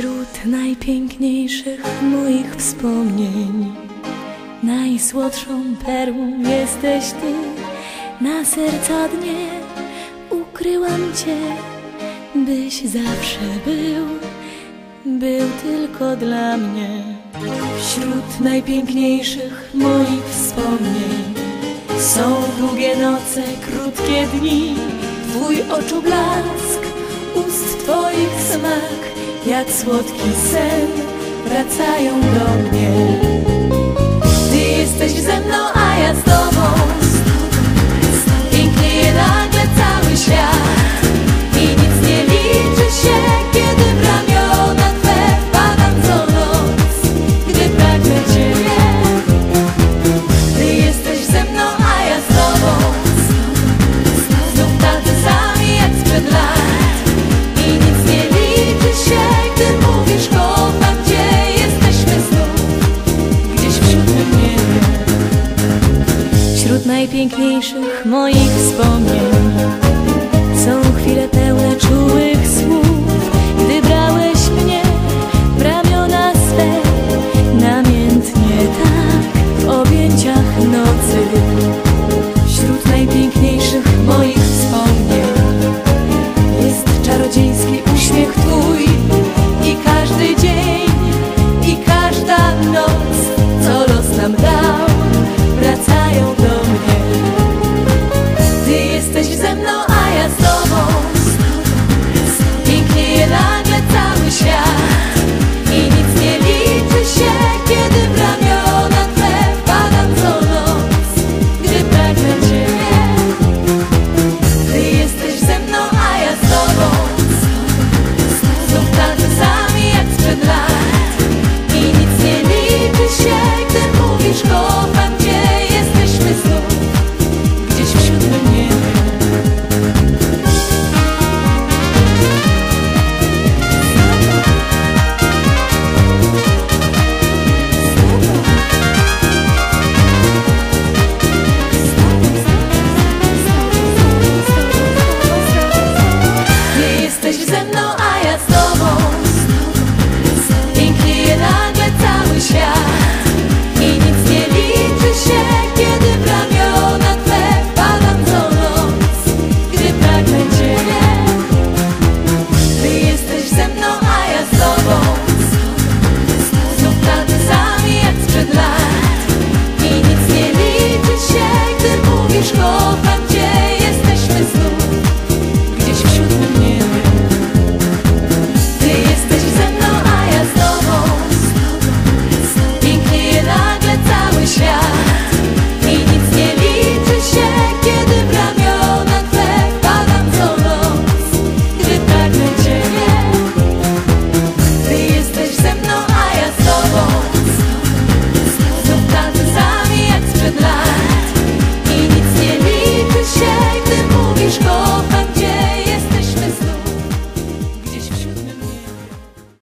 Wśród najpiękniejszych moich wspomnień. Najsłodszą perłą jesteś ty. Na serca dnie ukryłam cię Byś zawsze był, był tylko dla mnie. Wśród najpiękniejszych moich wspomnień Są długie noce, krótkie dni. Twój oczu blask, ust twoich smak Jak słodki sen wracają do mnie. Ty jesteś ze mną, a ja z tobą Wśród najpiękniejszych moich wspomnień. Są chwile pełne czułych ze mną, a ja z tobą. Pięknieje nagle cały świat.